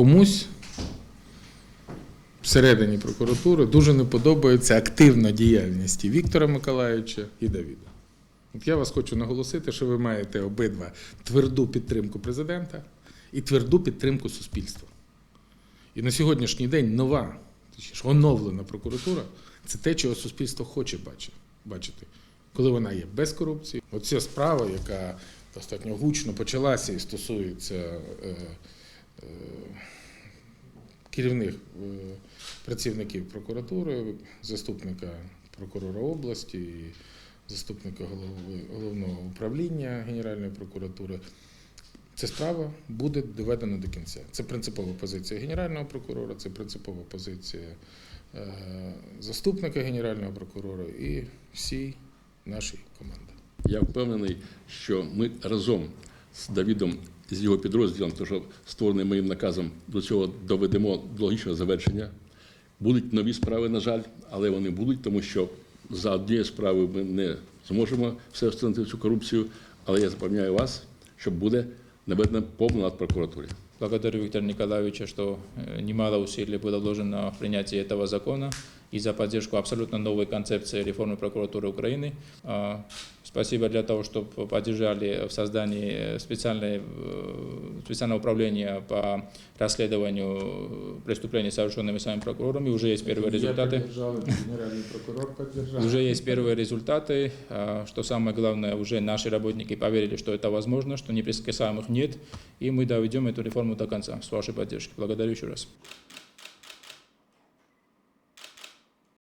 комусь всередині прокуратури дуже не подобається активна діяльність і Віктора Миколаївича і Давіда. От я вас хочу наголосити, що ви маєте обидва тверду підтримку президента і тверду підтримку суспільства. І на сьогоднішній день нова, точніше, оновлена прокуратура це те, чого суспільство хоче бачити, коли вона є без корупції. Оця справа, яка достатньо гучно почалася і стосується е, керівних е, працівників прокуратури, заступника прокурора області, і заступника голови головного управління Генеральної прокуратури. Ця справа буде доведена до кінця. Це принципова позиція генерального прокурора, це принципова позиція е, заступника генерального прокурора і всій нашій команди. Я впевнений, що ми разом з Давідом з його підрозділом, тому що створений моїм наказом, до цього доведемо до логічного завершення. Будуть нові справи, на жаль, але вони будуть, тому що за однією справою ми не зможемо все встановити цю корупцію. Але я запевняю вас, що буде наведено повна над прокуратурі. Благодарю Виктора Николаевича, что э, немало усилий было вложено в принятие этого закона и за поддержку абсолютно новой концепции реформы прокуратуры Украины. А, Спасибо для того, что поддержали в создании специальной, э, специального управления по расследованию преступлений, совершенными самим прокурорами. Уже есть первые результаты. Генеральний прокурор підтримав. Уже есть первые результаты. А, Что самое главное, уже наши работники поверили, что это возможно, что неприкасаемых нет, и мы доведем эту реформу до конца с вашей поддержкой. Благодарю еще раз.